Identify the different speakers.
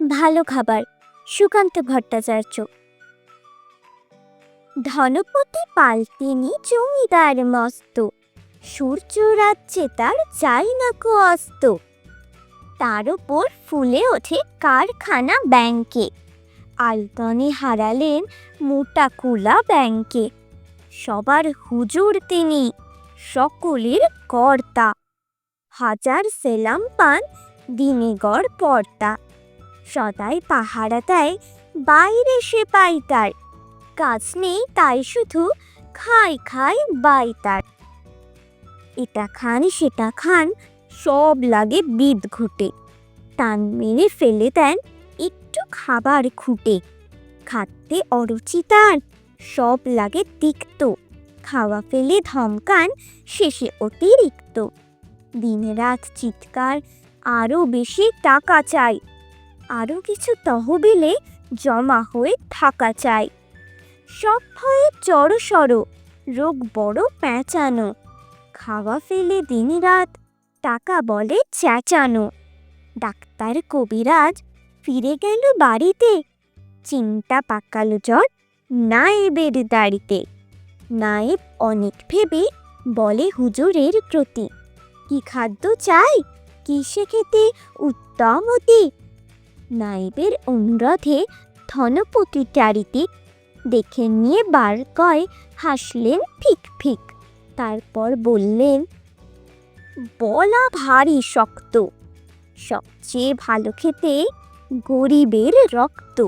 Speaker 1: ভালো খাবার, সুকান্ত ভট্টাচার্য। ধনপতি পাল্টেনি জমিদার মস্ত, সূর্য রাজ্যে তার চাই না কো অস্ত। তার ওপর ফুলে ওঠে কারখানা ব্যাংকে, আলতনে হারালেন মোটা কুলা ব্যাংকে। সবার হুজুর তিনি, সকলের কর্তা। হাজার সেলাম পান দিনে গড় পর্তা সদাই পাহারা দেয়, বাইরে সে পাই তার কাজ নেই তাই শুধু খাই খাই বাই তার এটা খান, সেটা খান, সব লাগে বিদ ঘুটে। টান মেরে ফেলে দেন, একটু খাবার খুঁটে। খাতে অরুচি তার সব লাগে তিক্ত। খাওয়া ফেলে ধমকান, শেষে অতিরিক্ত। দিন রাত চিৎকার আরও বেশি টাকা চাই। আরও কিছু তহবিলে জমা হয়ে থাকা চাই। সব ভয়ে জড়সড় রোগ বড় প্যাঁচানো। খাওয়া ফেলে দিন রাত টাকা বলে চেঁচানো। ডাক্তার কবিরাজ ফিরে গেল বাড়িতে। চিন্তা পাকালো জ্বর নায়েবের দাড়িতে। নায়েব অনেক ভেবে বলে হুজুরের প্রতি, কি খাদ্য চাই? কিসে খেতে উত্তম নাইবের অনুরোধে ধনপতি চারিতে দেখে নিয়ে বার কয় হাসলেন ফিক ফিক। তারপর বললেন, বলা ভারী শক্ত। সবচেয়ে ভালো খেতে গরিবের রক্ত।